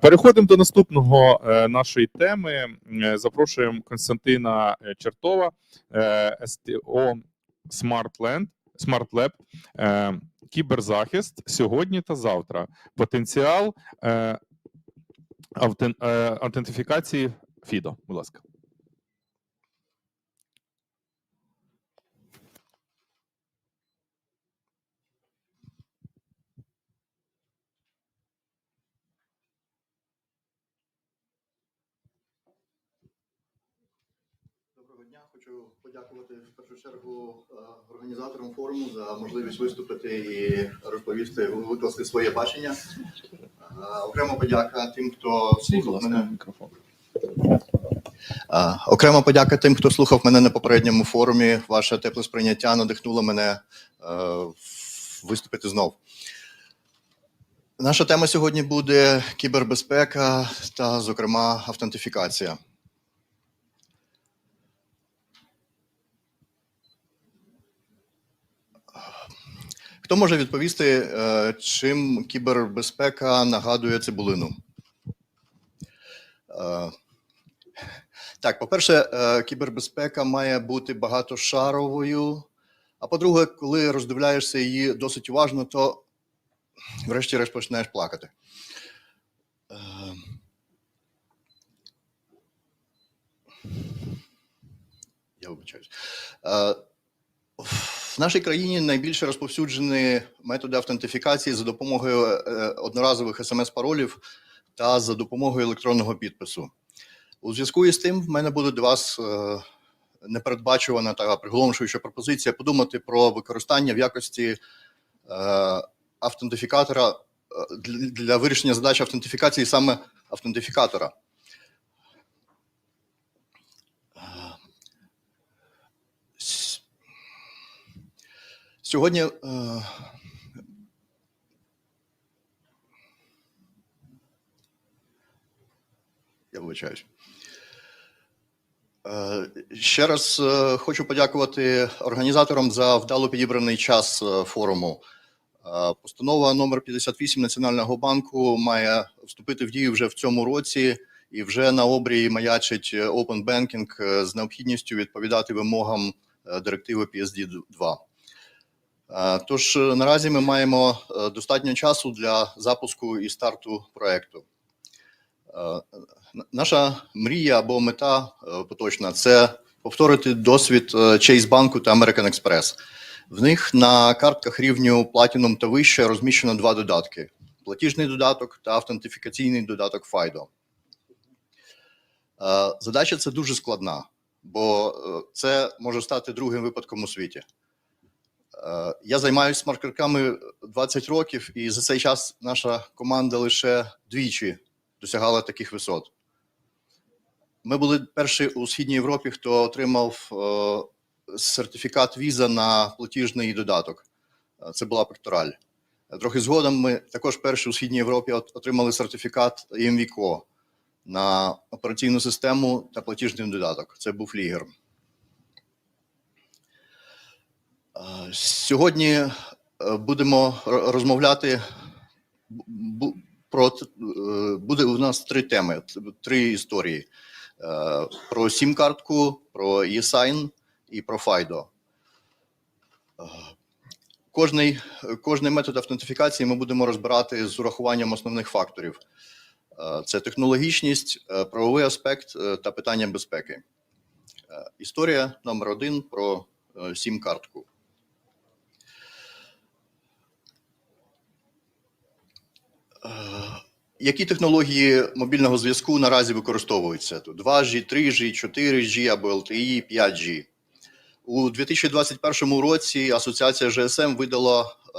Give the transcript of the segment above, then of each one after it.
Переходимо до наступного е, нашої теми. Е, Запрошуємо Константина е, Чертова, СТО SmartLand, SmartLab, кіберзахист сьогодні та завтра. Потенціал автен, аутентифікації ФІДО. Будь ласка. Доброго дня. Хочу подякувати в першу чергу е, організаторам форуму за можливість виступити і розповісти, викласти своє бачення. Е, Окремо подяка тим, хто слухав мене. Е, Окремо подяка тим, хто слухав мене на попередньому форумі. Ваше тепле сприйняття надихнуло мене виступити знов. Наша тема сьогодні буде кібербезпека та, зокрема, автентифікація. Хто може відповісти, е, чим кібербезпека нагадує цибулину? Е, Так, по-перше, е, кібербезпека має бути багатошаровою. А по-друге, коли роздивляєшся її досить уважно, то врешті-решт починаєш плакати. Я вибачаюсь. Нашій країні найбільше розповсюджені методи автентифікації за допомогою е, одноразових смс-паролів та за допомогою електронного підпису. У зв'язку із тим, в мене буде до вас е, непередбачувана та приголомшуюча пропозиція подумати про використання в якості е, автентифікатора для вирішення задач автентифікації саме автентифікатора. Сьогодні е, я вибачаюсь. Е, Ще раз е, хочу подякувати організаторам за вдало підібраний час е, форуму. Е, Постанова номер 58 Національного банку має вступити в дію вже в цьому році, і вже на обрії маячить е, Open Banking е, з необхідністю відповідати вимогам е, директиви PSD 2. Е, Тож е, наразі ми маємо е, достатньо часу для запуску і старту проекту. Наша мрія або мета поточна це повторити досвід Chase банку та American Express. В них на картках рівню Platinum та вище розміщено два додатки: платіжний додаток та автентифікаційний додаток FIDO. Задача це дуже складна, бо це може стати другим випадком у світі. Е, Я займаюся смарт-картками 20 років, і за цей час наша команда лише двічі досягала таких висот. Ми були перші у Східній Європі, хто отримав е, сертифікат віза на платіжний додаток. Е, Це була пектораль. Трохи згодом ми також перші у Східній Європі отримали сертифікат EMVCO на операційну систему та платіжний додаток. Це був лігер. Е, Сьогодні е, будемо розмовляти про е, буде у нас три теми, три історії: Е, про сім-картку, про eSign і про. Е, Кожний, кожний метод автентифікації ми будемо розбирати з урахуванням основних факторів: Е, це технологічність, е, правовий аспект е, та питання безпеки. Е, Історія номер один про е, сім-картку. Які технології мобільного зв'язку наразі використовуються? 2G, 3G, 4G або LTE, 5G. У 2021 році Асоціація GSM видала е,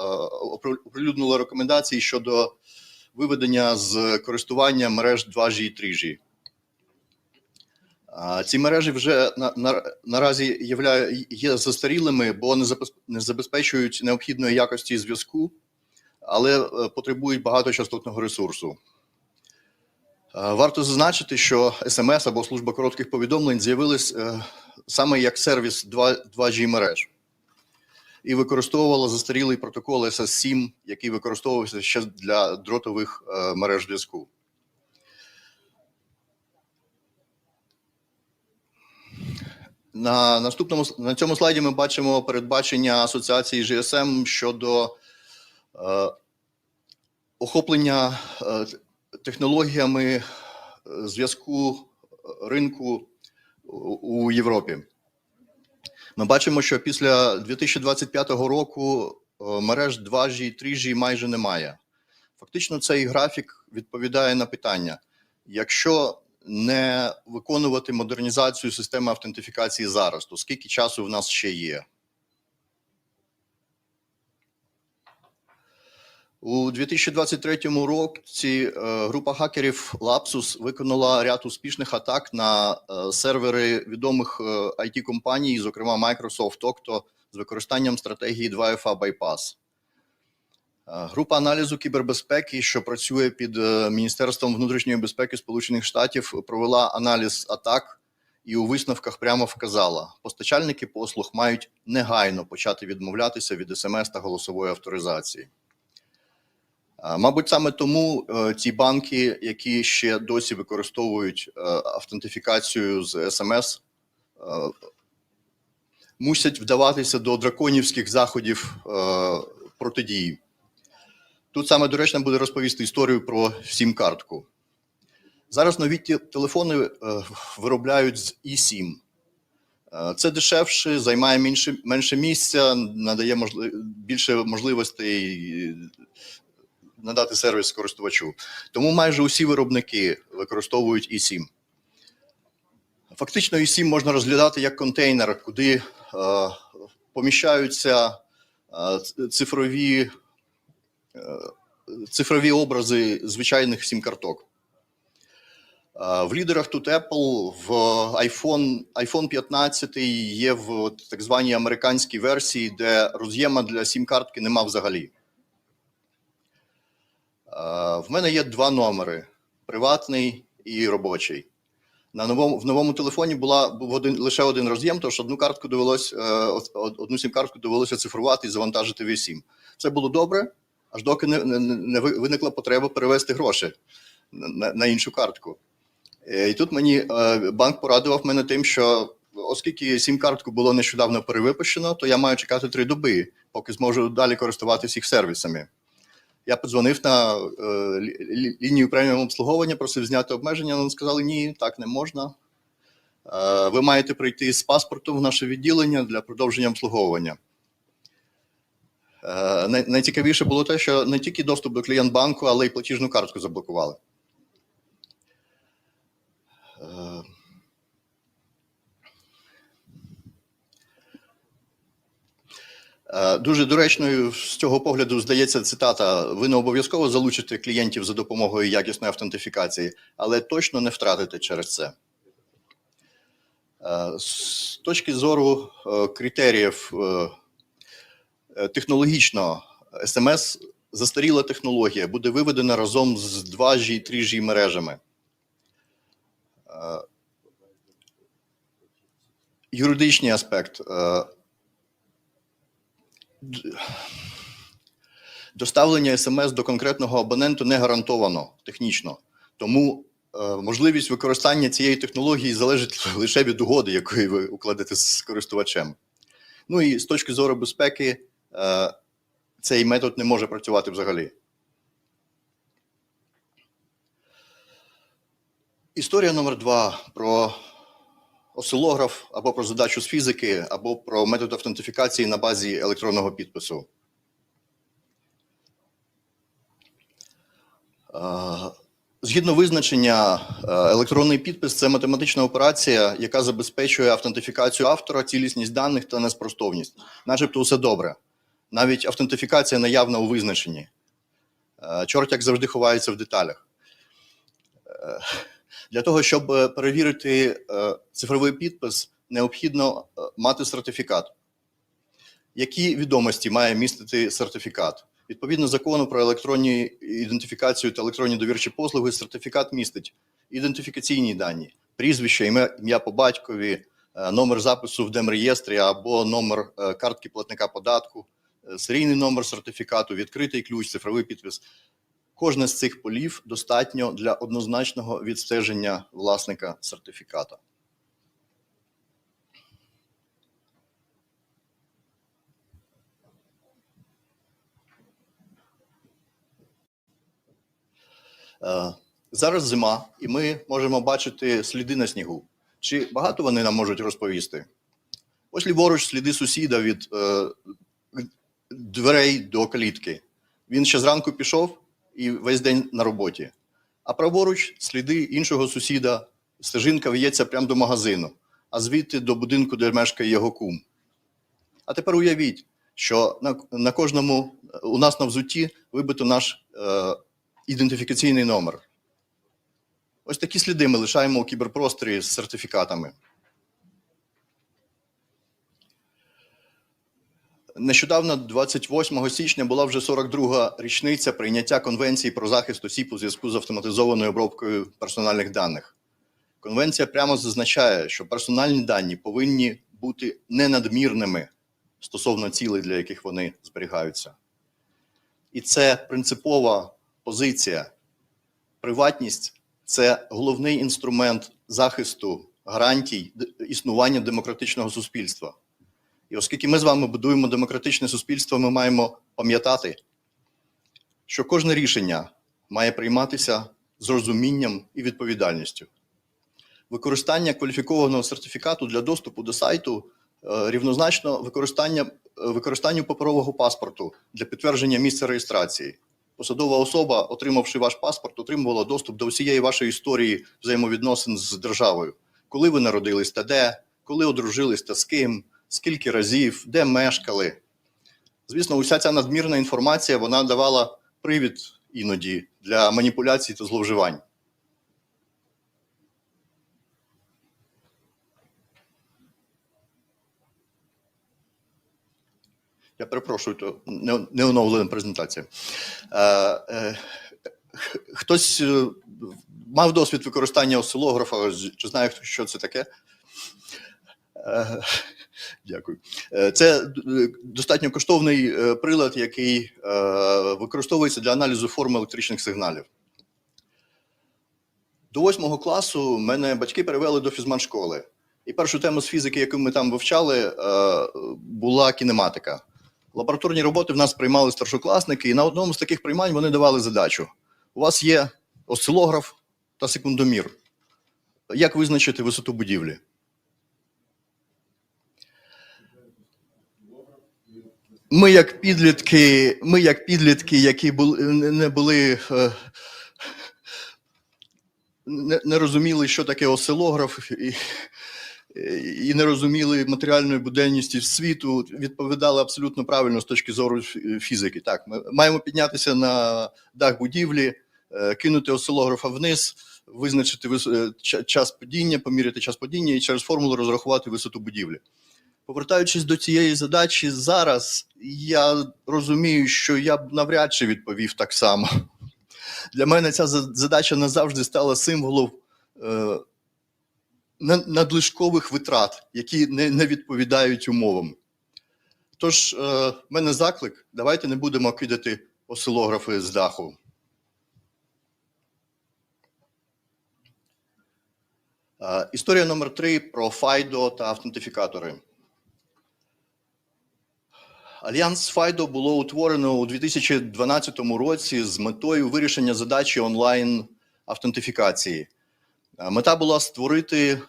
оприлюднила рекомендації щодо виведення з користування мереж 2G і 3G. Ці мережі вже на, на, наразі є застарілими, бо не забезпечують необхідної якості зв'язку, але е, потребують багаточастотного ресурсу. Е, варто зазначити, що СМС ем або служба коротких повідомлень з'явилась е, саме як сервіс 2G мереж і використовувала застарілий протокол ss 7 який використовувався ще для дротових мереж зв'язку. На наступному на цьому слайді ми бачимо передбачення асоціації GSM щодо охоплення е, технологіями е, зв'язку е, ринку у- Європі. Ми бачимо, що після 2025 року е, мереж 2G і 3G майже немає. Фактично, цей графік відповідає на питання: якщо не виконувати модернізацію системи автентифікації зараз, то скільки часу в нас ще є? У 2023 році е, група хакерів Lapsus виконала ряд успішних атак на е, сервери відомих е, it компаній зокрема Microsoft Okta, з використанням стратегії 2FA Bypass. Е, Група аналізу кібербезпеки, що працює під е, Міністерством внутрішньої безпеки Сполучених Штатів, провела аналіз атак і у висновках прямо вказала: постачальники послуг мають негайно почати відмовлятися від смс та голосової авторизації. Е, Мабуть, саме тому е, ті банки, які ще досі використовують е, автентифікацію з СМС, е, мусять вдаватися до драконівських заходів е, протидії. Тут саме доречно буде розповісти історію про сім-картку. Зараз нові телефони е, виробляють з eSIM. Е, Це дешевше, займає менше, менше місця, надає можли, більше можливостей е, надати сервіс користувачу. Тому майже усі виробники використовують eSIM. Фактично, eSIM можна розглядати як контейнер, куди е, поміщаються е, цифрові, е, цифрові образи звичайних сім-карток. Е, В лідерах тут Apple, в iPhone, iPhone 15 є в так званій американській версії, де роз'єма для сім-картки нема взагалі. Е, В мене є два номери: приватний і робочий. На новому в новому телефоні була був один лише один роз'єм, тож одну картку довелось е, од- од- одну сім-картку довелося цифрувати і завантажити в eSIM. Це було добре, аж доки не, не, не виникла потреба перевести гроші на, на іншу картку. Е, І тут мені банк порадував мене тим, що оскільки сім-картку було нещодавно перевипущено, то я маю чекати три доби, поки зможу далі користуватися їх сервісами. Я подзвонив на е, лі- лі- лінію преміум обслуговування, просив зняти обмеження. Вони сказали, ні, так не можна. Е, ви маєте прийти з паспортом в наше відділення для продовження обслуговування. Е, най- найцікавіше було те, що не тільки доступ до клієнт банку, але й платіжну картку заблокували. Дуже доречною з цього погляду здається цитата: ви не обов'язково залучите клієнтів за допомогою якісної автентифікації, але точно не втратите через це. Е, З точки зору е, критеріїв е, е, технологічно, СМС застаріла технологія, буде виведена разом з 2G і 3G мережами. Е, Юридичний аспект. Доставлення смс до конкретного абоненту не гарантовано технічно. Тому е, можливість використання цієї технології залежить лише від угоди, якої ви укладете з користувачем. Ну і з точки зору безпеки, е, цей метод не може працювати взагалі. Історія номер два про осцилограф або про задачу з фізики, або про метод автентифікації на базі електронного підпису. Е, Згідно визначення, е, електронний підпис це математична операція, яка забезпечує автентифікацію автора, цілісність даних та неспростовність. Начебто все добре. Навіть автентифікація наявна у визначенні. Е, Чорт, як завжди, ховається в деталях. Для того, щоб е, перевірити е, цифровий підпис, необхідно е, мати сертифікат. Які відомості має містити сертифікат? Відповідно закону про електронну ідентифікацію та електронні довірчі послуги, сертифікат містить ідентифікаційні дані, прізвище, ім'я, по батькові, номер запису в демреєстрі або номер картки платника податку, серійний номер сертифікату, відкритий ключ, цифровий підпис. Кожне з цих полів достатньо для однозначного відстеження власника сертифіката. Е, зараз зима, і ми можемо бачити сліди на снігу. Чи багато вони нам можуть розповісти? Ось ліворуч сліди сусіда від е, дверей до калітки. Він ще зранку пішов і весь день на роботі. А праворуч сліди іншого сусіда, стежинка в'ється прямо до магазину, а звідти до будинку, де мешкає його кум. А тепер уявіть, що на, на кожному у нас на взутті вибито наш е, ідентифікаційний номер. Ось такі сліди ми лишаємо у кіберпросторі з сертифікатами. Нещодавно, 28 січня, була вже 42-га річниця прийняття Конвенції про захист осіб у зв'язку з автоматизованою обробкою персональних даних. Конвенція прямо зазначає, що персональні дані повинні бути ненадмірними стосовно цілей, для яких вони зберігаються. І це принципова позиція. Приватність це головний інструмент захисту гарантій існування демократичного суспільства. І оскільки ми з вами будуємо демократичне суспільство, ми маємо пам'ятати, що кожне рішення має прийматися з розумінням і відповідальністю. Використання кваліфікованого сертифікату для доступу до сайту е, рівнозначно використання, е, використанню паперового паспорту для підтвердження місця реєстрації. Посадова особа, отримавши ваш паспорт, отримувала доступ до всієї вашої історії взаємовідносин з державою. Коли ви народились та де, коли одружились та з ким, скільки разів, де мешкали. Звісно, уся ця надмірна інформація вона давала привід іноді для маніпуляцій та зловживань. Я перепрошую, то не, не оновлена презентація. Е, е, хтось е, мав досвід використання осцилографа, чи знає, що це таке? Е, Дякую. Е, Це достатньо коштовний е, прилад, який е, використовується для аналізу форм електричних сигналів. До восьмого класу мене батьки перевели до фізмат-школи. І першу тему з фізики, яку ми там вивчали, е, була кінематика. Лабораторні роботи в нас приймали старшокласники, і на одному з таких приймань вони давали задачу: у вас є осцилограф та секундомір. Як визначити висоту будівлі? Ми, як підлітки, ми, як підлітки, які були, не були. е, Не, не розуміли, що таке осцилограф, і, і не розуміли матеріальної буденності світу, відповідали абсолютно правильно з точки зору фізики. Так, ми маємо піднятися на дах будівлі, е, кинути осцилографа вниз, визначити вис- е, час падіння, поміряти час падіння і через формулу розрахувати висоту будівлі. Повертаючись до цієї задачі зараз, я розумію, що я б навряд чи відповів так само. Для мене ця задача назавжди стала символом е, надлишкових витрат, які не, не відповідають умовам. Тож, е, в мене заклик: давайте не будемо кидати осцилографи з даху. Е, Історія номер три про FIDO та автентифікатори. Альянс FIDO було утворено у 2012 році з метою вирішення задачі онлайн автентифікації. Е, Мета була створити е,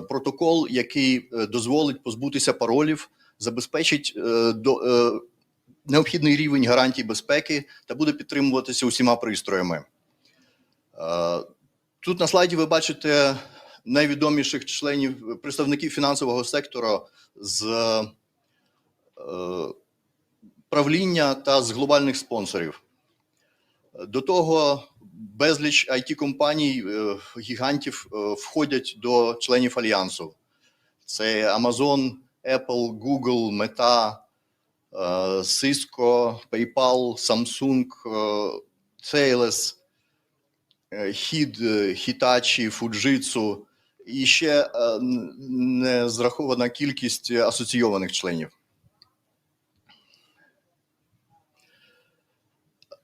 протокол, який е, дозволить позбутися паролів, забезпечить необхідний рівень гарантій безпеки та буде підтримуватися усіма пристроями. Тут на слайді ви бачите найвідоміших членів представників фінансового сектору з правління та з глобальних спонсорів. До того безліч it компаній е, гігантів е, входять до членів альянсу. Це Amazon, Apple, Google, Meta, е, Cisco, PayPal, Samsung, е, Thales, е, HID, е, Hitachi, Fujitsu і ще е, н- не зрахована кількість асоційованих членів.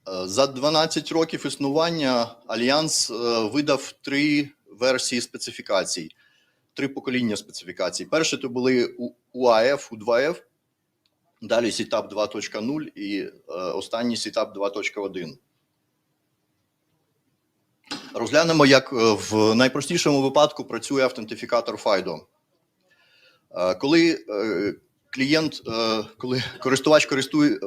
За 12 років існування Альянс е, видав три версії специфікацій, три покоління специфікацій. Перше то були УАФ, У2F, далі Сітап 2.0 і е, останній Сітап 2.1. Розглянемо, як е, в найпростішому випадку працює автентифікатор FIDO. Е, Коли е, клієнт, е, коли користувач е,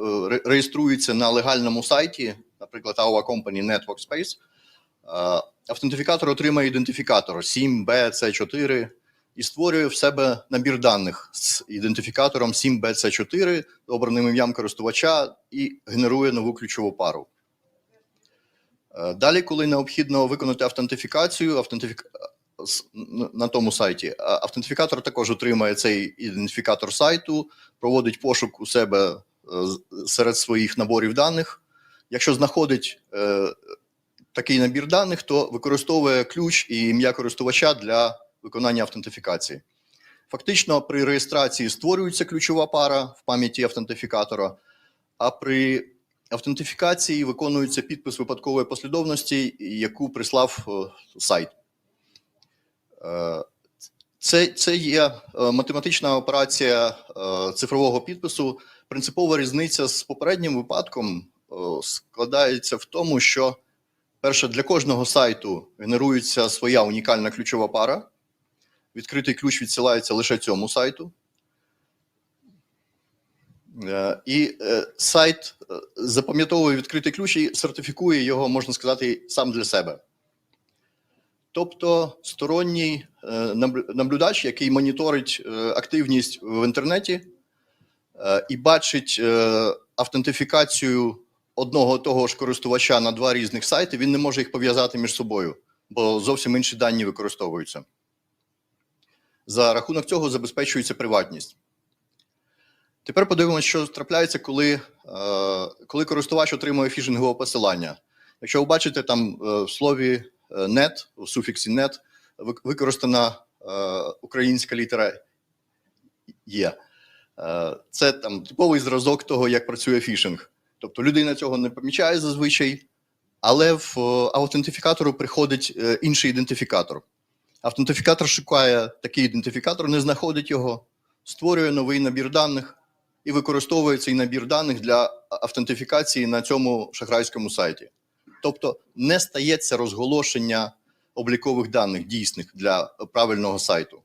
реєструється на легальному сайті, наприклад, our company Network Space, е, автентифікатор отримає ідентифікатор 7BC4 і створює в себе набір даних з ідентифікатором 7BC4, обраним ім'ям користувача і генерує нову ключову пару. Далі, коли необхідно виконати автентифікацію, автентифік... на тому сайті, автентифікатор також отримає цей ідентифікатор сайту, проводить пошук у себе е, серед своїх наборів даних. Якщо знаходить е, такий набір даних, то використовує ключ і ім'я користувача для виконання автентифікації. Фактично, при реєстрації створюється ключова пара в пам'яті автентифікатора, а при автентифікації виконується підпис випадкової послідовності, яку прислав е, сайт. Е, Це, це є е, математична операція е, цифрового підпису. Принципова різниця з попереднім випадком складається в тому, що перше, для кожного сайту генерується своя унікальна ключова пара. Відкритий ключ відсилається лише цьому сайту. І сайт запам'ятовує відкритий ключ і сертифікує його, можна сказати, сам для себе. Тобто сторонній е, наблюдач, який моніторить е, активність в інтернеті е, і бачить автентифікацію одного того ж користувача на два різних сайти, він не може їх пов'язати між собою, бо зовсім інші дані використовуються. За рахунок цього забезпечується приватність. Тепер подивимося, що трапляється, коли, коли користувач отримує фішингове посилання. Якщо ви бачите там в слові е, net, у суфіксі вик- використана е, українська літера є. Е, Це там типовий зразок того, як працює фішинг. Тобто людина цього не помічає зазвичай, але в аутентифікатору приходить інший ідентифікатор. Автентифікатор шукає такий ідентифікатор, не знаходить його, створює новий набір даних і використовує цей набір даних для автентифікації на цьому шахрайському сайті. Тобто не стається розголошення облікових даних дійсних для правильного сайту.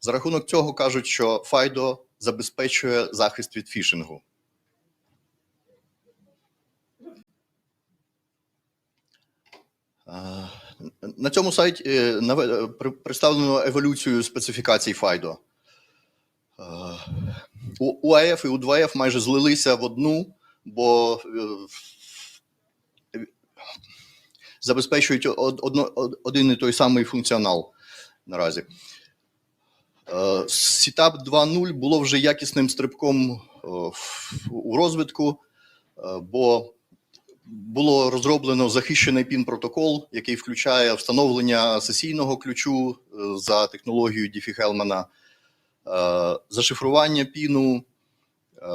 За рахунок цього кажуть, що FIDO забезпечує захист від фішингу. Е, На цьому сайті е, е, представлено еволюцію специфікацій. Е, У УАФ і У2Ф майже злилися в одну, бо е, забезпечують одно- один і той самий функціонал наразі. Е, Сітап 2.0 було вже якісним стрибком е, у розвитку, е, бо було розроблено захищений пін-протокол, який включає встановлення сесійного ключу за технологією Діфі-Хелмана, е, зашифрування піну,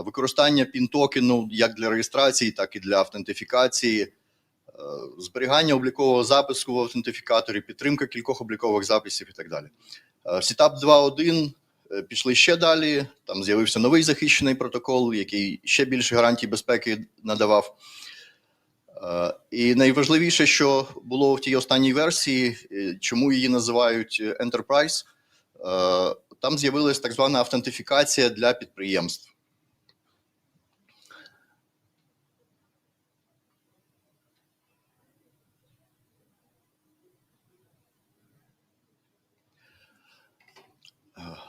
використання пін-токену як для реєстрації, так і для автентифікації, зберігання облікового запису в автентифікаторі, підтримка кількох облікових записів і так далі. Е, Сітап 2.1 е, пішли ще далі. Там з'явився новий захищений протокол, який ще більше гарантій безпеки надавав. Е, І найважливіше, що було в тій останній версії, е, чому її називають е, Enterprise, е, там з'явилась так звана автентифікація для підприємств.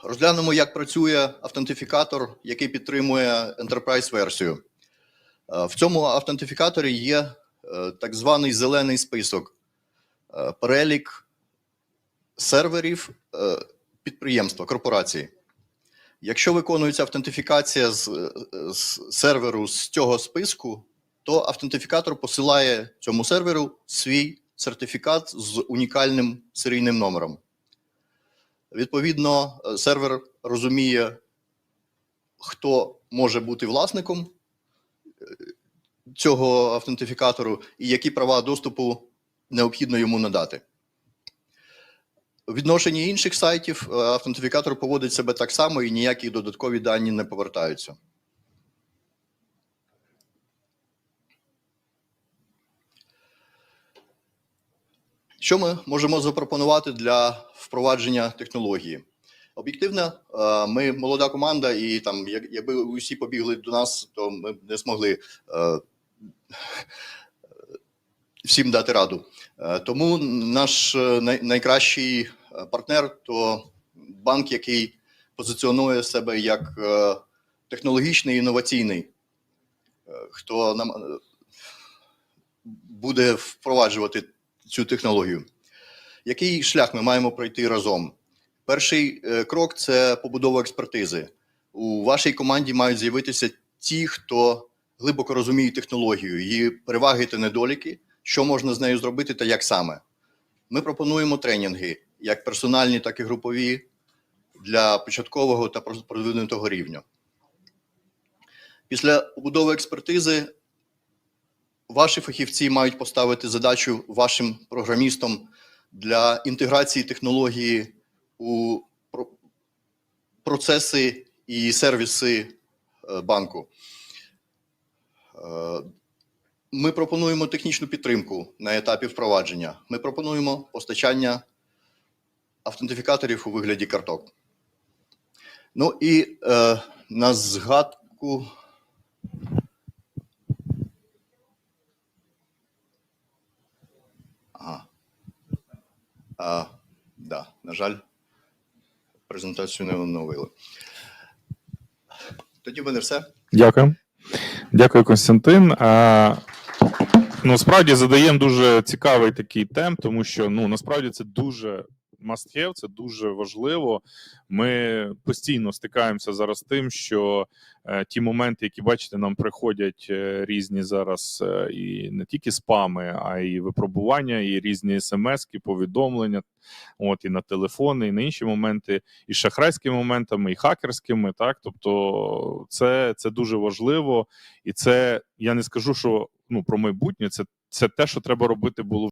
Розглянемо, як працює автентифікатор, який підтримує Enterprise версію. Е, В цьому автентифікаторі є е, так званий зелений список, е, перелік серверів підприємства, корпорації. Якщо виконується автентифікація з, з серверу з цього списку, то автентифікатор посилає цьому серверу свій сертифікат з унікальним серійним номером. Відповідно, е, сервер розуміє, хто може бути власником цього автентифікатору і які права доступу необхідно йому надати. У відношенні інших сайтів е, автентифікатор поводить себе так само і ніякі додаткові дані не повертаються. Що ми можемо запропонувати для впровадження технології? Об'єктивно, е, ми молода команда, і там, якби усі побігли до нас, то ми б не змогли е, всім дати раду. Е, Тому наш найкращий партнер то банк, який позиціонує себе як технологічний інноваційний, хто нам буде впроваджувати цю технологію. Який шлях ми маємо пройти разом? Перший е, крок це побудова експертизи. У вашій команді мають з'явитися ті, хто глибоко розуміє технологію, її переваги та недоліки, що можна з нею зробити та як саме. Ми пропонуємо тренінги, як персональні, так і групові, для початкового та продвинутого рівня. Після побудови експертизи ваші фахівці мають поставити задачу вашим програмістам для інтеграції технології у процеси і сервіси е, банку. Е, Ми пропонуємо технічну підтримку на етапі впровадження. Ми пропонуємо постачання автентифікаторів у вигляді карток. Ну і е, на згадку. А, да, на жаль, презентацію не оновили. Тоді в мене все. Дякую. Дякую, Константин. А, ну, справді задаємо дуже цікавий такий темп, тому що ну насправді це дуже must have, це дуже важливо. Ми постійно стикаємося зараз з тим, що е, ті моменти, які бачите, нам приходять е, різні зараз, е, і не тільки спами, а й випробування, і різні смски, повідомлення, от і на телефони, і на інші моменти, і шахрайськими моментами, і хакерськими. Так, тобто, це, це дуже важливо, і це я не скажу, що ну про майбутнє, це, це те, що треба робити було